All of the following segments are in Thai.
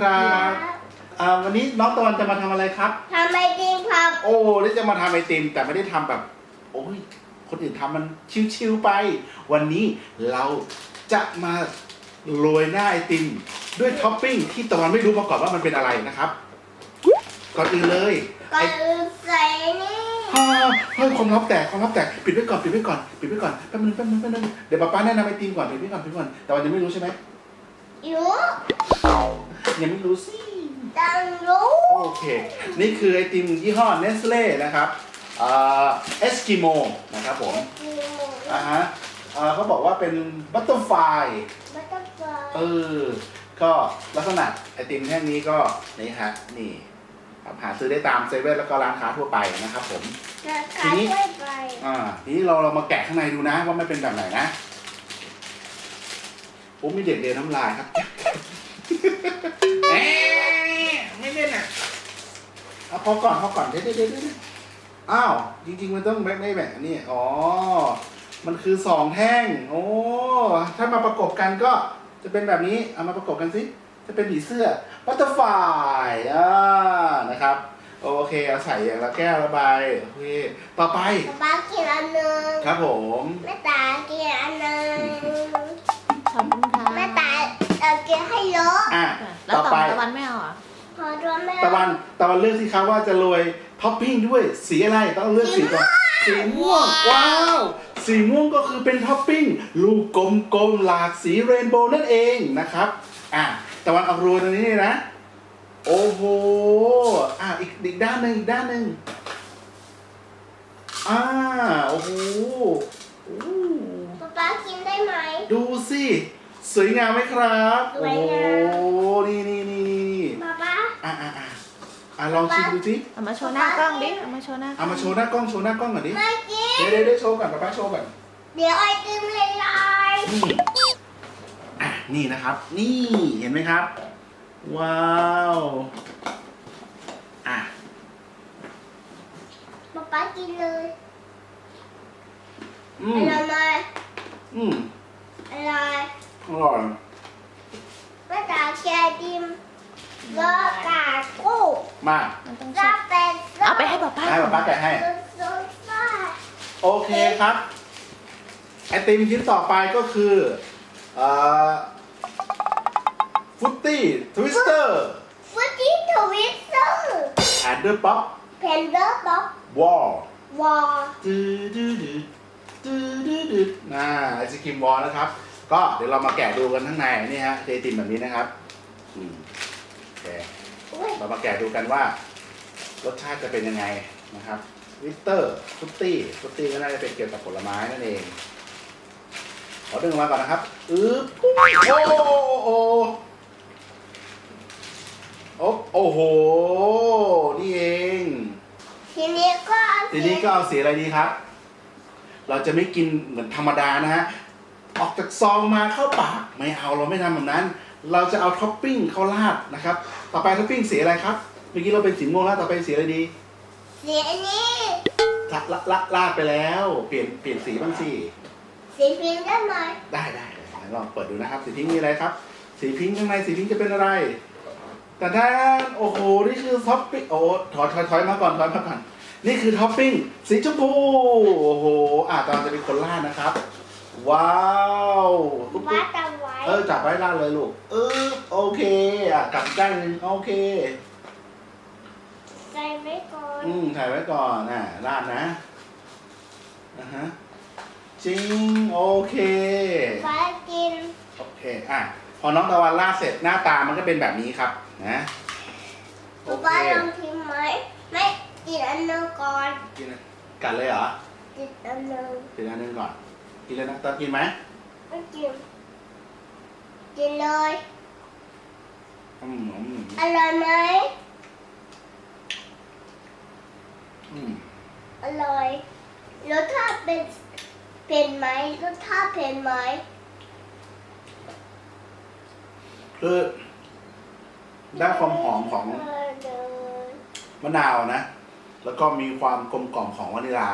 ครับอ่าวันนี้น้องตะวันจะมาทำอะไรครับ ทำไมจริงครับ โอ้นี่จะมาทำไอติมแต่ไม่ได้ทำแบบ โอ้ยคนอื่นทำมันชิวๆไป วันนี้เราจะมาโรยหน้าไอติม ด้วยท็อปปิ้งที่ตะวันไม่รู้มาก่อนว่ามันเป็นอะไรนะครับ ก่อนอื่นเลยก่อไอ้นอื่นใส่นี่ฮ่าเฮ้ยความลับแตกความลับแตกปิดไว้ก่อนปิดไว้ก่อนปิดไว้ก่อนแป๊บนึงแป๊บนึงแป๊บนึงเดี๋ยวป๊าป้าแนะนำไอติมก่อนปิดไว้ก่อนปิดไว้ก่อนแต่วันยังไม่รู้ใช่ไหมอ ยู่ยังไม่รู้สิตังรู้โอเค นี่คือไอติมยี่ห้อเนสเล่นะครับเอสกิโมนะครับผมกินหมูอ่าฮะเอ่อเขาบอกว่าเป็นบัตเตอร์ไฟบัตเตอร์ฟลายเออ ก็ลักษณะไอติมแท่งนี้ก็นี่ฮะ นี่ครับหาซื้อได้ตามเซเว่นแล้วก็ร้านค้าทั่วไปนะครับผมจะทีขายนี้กล้วยไปอ่า ทีนี้เราเรามาแกะข้างในดูนะว่ามันเป็นแบบไหนนะโอ้มีเด็กเรียนน้ำลายครับ เอ๊ะไม่เล่นอะเอาพอก่อนพอก่อนเดี๋ยวเดี๋ยวเดี๋ยวเดี๋ยวอ้าว จริง ๆ มันต้องแบ่งได้แบบนี้อ๋อ มันคือสองแท่ง โอ้ ถ้ามาประกบกันก็จะเป็นแบบนี้ เอามาประกบกันสิ จะเป็นผีเสื้อบัตเตอร์ไฟอ่านะครับ โอเค เอาใส่อย่างละแก้วละใบโอเค ต่อไปป๊าป๊ากินอันหนึ่งครับผม แม่ตากินอันหนึ่ง อะอะแล้วต่อต่อไปตะวันไม่เอาเหรอะพอตัวแม่ตะวันตะวันเลือกสิครับว่าจะโรยท็อปปิ้งด้วยสีอะไรต้องเลือกสีก่อนสีม่วงว้าว สีม่วงก็คือเป็นท็อปปิ้งลูกกลมๆหลากสีเรนโบว์นั่นเองนะครับอะตะวันเอาโรยตรงนี้เลยนะ โอ้โหอะอีกอีกด้านหนึ่งอีกด้านหนึ่งอ่าโอ้โหโอ้ป๊าป๊ากินได้ไหมดูสิ สวยงามไหมครับสโอ้วยโหงามนี่นี่นี่นี่ป๊าป๊าอะอะอะอะลองชิมดูสิเอามาโชว์หน้ากล้องดิ เอามาโชว์หน้าเอามาโชว์หน้ากล้องโชว์หน้ากล้องก่อนดิไม่กินเดี๋ยวเดี๋ยวเดี๋ยวโชว์ก่อนป้าป้าโชว์ก่อนเดี๋ยวไอติมละลายนี่อะนี่นะครับ นี่เห็นไหมครับ ว้าวอะป๊าป๊ากินเลยอือมร่อยไหมอืมอร่อย อร่อยแม่ตาแกดิมก็กากู้มากมันต้องก็เช็ดเป็นเอาไปให้ป๊าป้าให้ป้าป้าแกะให้ ซุปซ่าโอเคครับ ไอติมชิ้นต่อไปก็คือเอ่อฟุตตี้ทวิสเตอร์ฟุตตี้ทวิสเตอร์แอนเดอร์ป๊อปเพนเดอร์บ็อกวอลวอลดื้อดื้อดื้อดื้อดื้อดื้อน่าไอศครีมวอลนะครับ ก็เดี๋ยวเรามาแกะดูกันข้างในนี่ฮะไอติมแบบนี้นะครับอืมโอเคอุ้ยเรามาแกะดูกันว่ารสชาติจะเป็นยังไงนะครับวิสเตอร์ฟุตตี้ฟุตตี้ก็น่าจะเป็นเกี่ยวกับผลไม้นั่นเองขอดึงออกมาก่อนนะครับอึ๊บโอ้โอ้โอ้โอ้โห นี่เอง ทีนี้ก็เอาทีนี้ก็เอาสีอะไรดีครับ เราจะไม่กินเหมือนธรรมดานะฮะ ออกจากซองมาเข้าปากไม่เอาเราไม่ทำแบบนั้น เราจะเอาท็อปปิ้งเข้าราดนะครับ ต่อไปท็อปปิ้งสีอะไรครับ เมื่อกี้เราเป็นสีม่วงแล้วต่อไปสีอะไรดีสีอันนี้ละละละลาดไปแล้ว เปลี่ยนเปลี่ยนสีบ้างสิสีพิงค์ได้ไหมได้ได้ได้ไหนลองเปิดดูนะครับ สีพิงค์มีอะไรครับ สีพิงค์ข้างในสีพิงค์จะเป็นอะไร แต่ถ้าโอ้โหนี่คือท็อปปิ้งโอ้ถอยถอยถอยมาก่อนถอยมาก่อนนี่คือท็อปปิ้งสีชมพูโอ้โหอะตอนจะเป็นคนล่าดนะครับ ว้าวปุ๊บว่าปุ๊บตะไว้เออจับไว้ล่าดเลยลูกเออโอเคอะกลับด้านหนึงโอเคใส่ไว้ก่อนอืมถ่ายไว้ก่อนอะลาดนะอะฮะจริงโอเค ฟ้ากินโอเค อะ พอน้องตะวันลาดเสร็จหน้าตามันก็เป็นแบบนี้ครับ นะ โอเค ฟ้าลองพิมพ์ไหมไม่กินอันหนึงก่อนกินนะกัดเลยเหรอกินอันหนึงกินอันหนึงก่อน กินเลยนะตอนกินไหมไม่กินกินเลยอืมอืมอร่อยไหมอืมอร่อยรสชาติเป็นเป็นไหมรสชาติเป็นไหมคือได้ความหอมของเออเดินมะนาวนะ แล้วก็มีความกลมกล่อมของวานิลา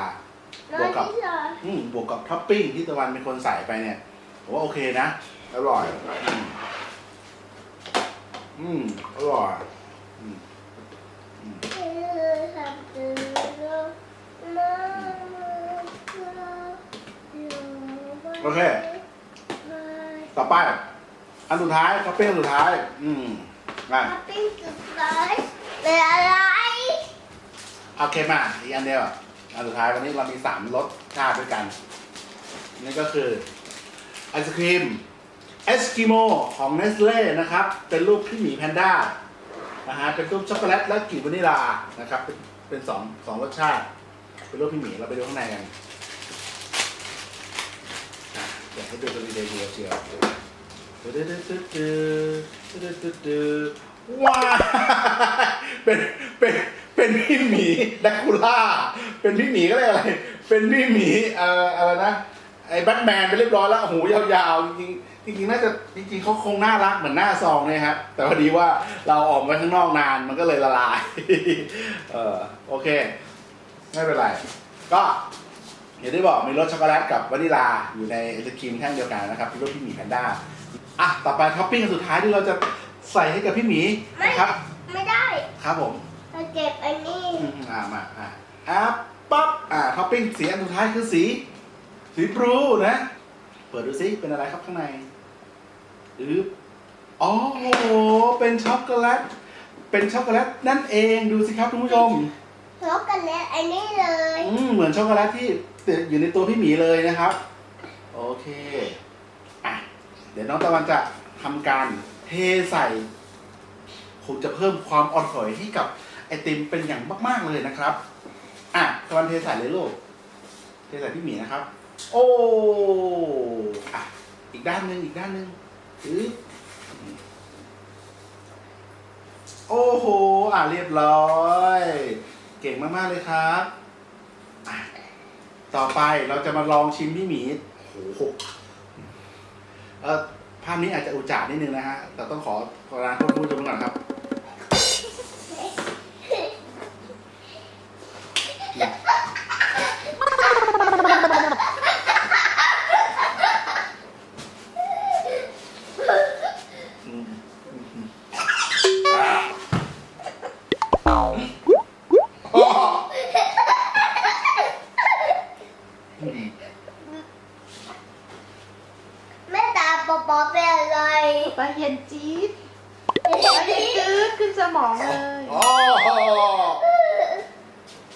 บวกกับน้อยที่สุดอืมบวกกับท็อปปิ้งที่ตะวันเป็นคนใส่ไปเนี่ยผมว่าโอเคนะ อร่อย อืมอืมอร่อยอืมโอเค ต่อไป อันสุดท้ายท็อปปิ้งอันสุดท้าย อืมมาท็อปปิ้งสุดท้ายเป็นอะไรโอเคมาอีกอันเดียวอัันสุดท้ายวันนี้เรามีสามรสชาติด้วยกัน นี่ก็คือไอศครีมเอสกิโมของเนสเล่นะครับ เป็นรูปพี่หมีแพนด้านะฮะเป็นรูปช็อกโกแลตและกลิ่นวานิลานะครับ เป็นเป็นสองสองรสชาติ เป็นรูปพี่หมีเราไปดูข้างในกันอะเดี๋ยวให้ดูกันดีเดียวเชียวตึ๊ดตึ๊ดตึ๊ดตึ๊ดตึ๊ดตึ๊ดตึ๊ดว้าเป็นเป็นเป็นพี่หมีดักคูล่า เป็นพี่หมีก็เลยกอะไร เป็นพี่หมีเอ่ออะไรนะไอ้แบทแมนไปเรียบร้อยแล้วหูยาวๆ จริงๆจริงๆน่าจะจริงๆเขาคงน่ารักเหมือนหน้าซองเนี่ยครับ แต่พอดีว่าเราออกมาข้างนอกนานมันก็เลยละลาย เออโอเค ไม่เป็นไร ก็อย่างที่บอกมีรสช็อกโกแลตกับวานิลาอยู่ในไอศครีมแท่งเดียวกันนะครับเป็นรสพี่หมีแพนด้าอะต่อไปท็อปปิ้งอันสุดท้ายที่เราจะใส่ให้กับพี่หมีไม่นะครับ ไม่ได้ ครับผมเราเก็บอันนี้อืมอ่ามาอ่าอะ ปั๊บอ่าท็อปปิ้งสีอันสุดท้ายคือสี สีบลูนะ เปิดดูซิเป็นอะไรครับข้างในอึ๊บอ๋อโหเป็นช็อกโกแลตเป็นช็อกโกแลตนั่นเองดูสิครับคุณผู้ชมช็อกโกแลตอันนี้เลยอืมเหมือนช็อกโกแลตที่อยู่ในตัวพี่หมีเลยนะครับ โอเคอะเดี๋ยวน้องตะวันจะทำการเทใส่คงจะเพิ่มความอร่อยให้กับไอติมเป็นอย่างมาก ๆเลยนะครับ อะตะวันเทใส่เลยลูก เทใส่พี่หมีนะครับ โอ้อะอีกด้านหนึ่งอีกด้านหนึ่งอึ๊บโอ้โห อะเรียบร้อย เก่งมากๆเลยครับอะต่อไปเราจะมาลองชิมพี่หมีโอ้โหเออภาพนี้อาจจะอุจจาระนิดนึงนะฮะ แต่ต้องขอขอร้านโทษผู้ชมก่อนครับ อืมอืมอะอ๋ออืม แม่ตาปอปอเป็นอะไรปลาเย็นจี๊ดปลาเย็นจืดขึ้นสมองเลยอ๋อ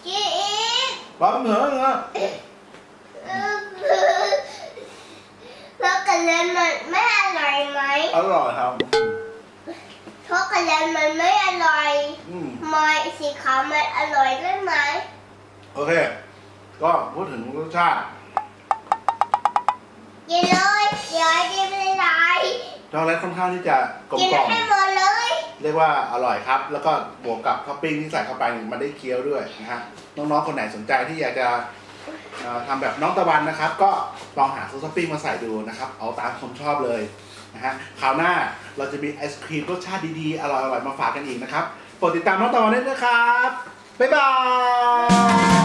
กินอีกปั๊มเหรอเหรอช็อกโกแลตมันไม่อร่อยไหมอร่อยครับช็อกโกแลตมันไม่อร่อยอืมมอยสีขาวมันอร่อยได้ไหมโอเค ก็พูดถึงรสชาติกินเลยเดี๋ยวไอติมละลาย ช็อกโกแลตค่อนข้างที่จะกลมกินกล่อมให้หมดเลย เรียกว่าอร่อยครับ แล้วก็บวกกับท็อปปิ้งที่ใส่เข้าไปเนี่ยมันได้เคี้ยวด้วยนะฮะน้องๆคนไหนสนใจที่อยากจะเอ่อทำแบบน้องตะวันนะครับ ก็ลองหาซอสท็อปปิ้งมาใส่ดูนะครับ เอาตามความชอบเลยนะฮะคราวหน้าเราจะมีไอศครีมรสชาติดีๆอร่อยๆมาฝากกันอีกนะครับโปรดติดตามน้องตะวันด้วยนะครับบ๊ายบาย